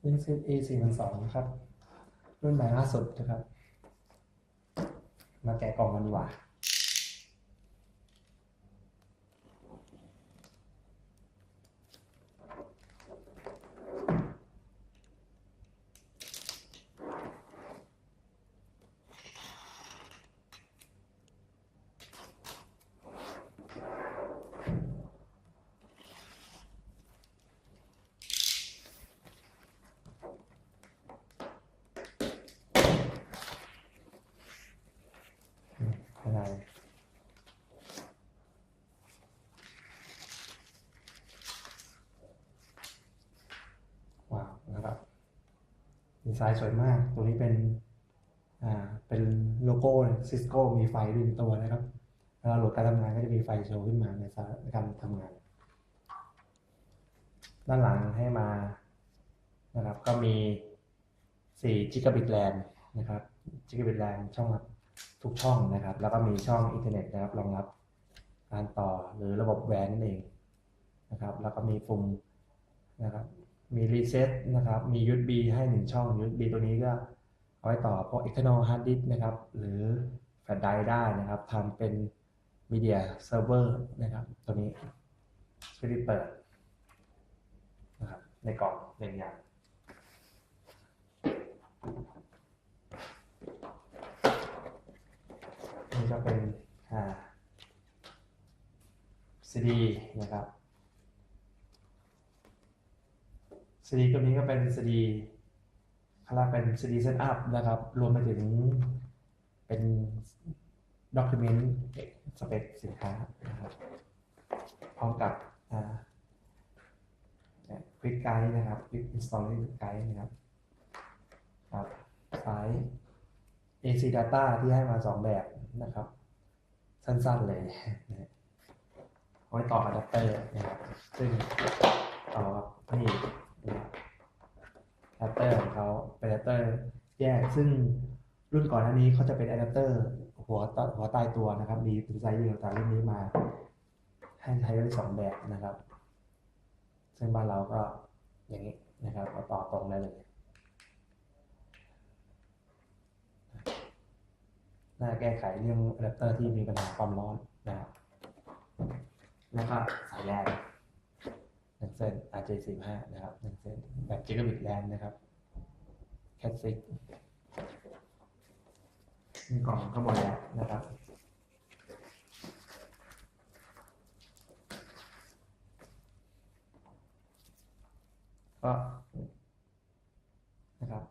เป็นเซต A 4 0 2นะครับ รุ่นใหม่ล่าสุดนะครับ มาแกะกล่องกันดีกว่า ภายในว้าวนะครับ ดีไซน์สวยมาก ตัวนี้เป็นอ่าเป็นโลโก้ซิสโก้มีไฟด้วยในตัวนะครับเวลาโหลดการทำงานก็จะมีไฟโชว์ขึ้นมาในการทำงาน ด้านหลังให้มานะครับ ก็มี4 g b i t RAM นะครับ g b i t RAM ช่องรับทุกช่องนะครับ แล้วก็มีช่องอินเทอร์เน็ตนะครับรองรับการต่อหรือระบบแวนนั่นเองนะครับ แล้วก็มีปุ่มนะครับ มีรีเซ็ตนะครับมี USB ให้ 1 ช่อง USB ตัวนี้ก็เอาไว้ต่อพวก external hard disk นะครับ หรือแฟลชไดร์ได้นะครับทำเป็น media server นะครับ ตัวนี้ช่วยเปิดนะครับในกล่องหนึ่งอย่างนี่ก็เป็นอ่าซีดีนะครับ ซีดีตัวนี้ก็เป็นซีดีคาราเป็นซีดีเซตอัพนะครับ รวมไปถึงเป็นด็อกิเมนต์สเปคสินค้านะครับพร้อมกับควิกไกด์นะครับควิกอินสตอลลิ่งไกด์นะครับครับสาย AC Data ที่ให้มาสองแบบนะครับ สั้นๆเลยเอาไว้ต่ออะแดปเตอร์นะครับซึ่งต่อนี่ อะแดปเตอร์ของเขาเป็นอะแดปเตอร์แยกซึ่งรุ่นก่อนหน้านี้เขาจะเป็นอะแดปเตอร์หัวต่อหัวตายตัวนะครับ มีเป็นไซส์เดียวแต่รุ่นนี้มา ให้ใช้ได้สองแบบนะครับ ซึ่งบ้านเราก็อย่างนี้นะครับเอาต่อตรงได้เลยน่าแก้ไขเรื่องอะแดปเตอร์ที่มีปัญหาความร้อนนะครับแล้วก็สายแลน หนึ่งเส้น RJ สิบห้านะครับหนึ่งเส้นแบบจิกบิตแลนนะครับแคทซิกมีกล่องข้างบนแล้วนะครับก็นะครับ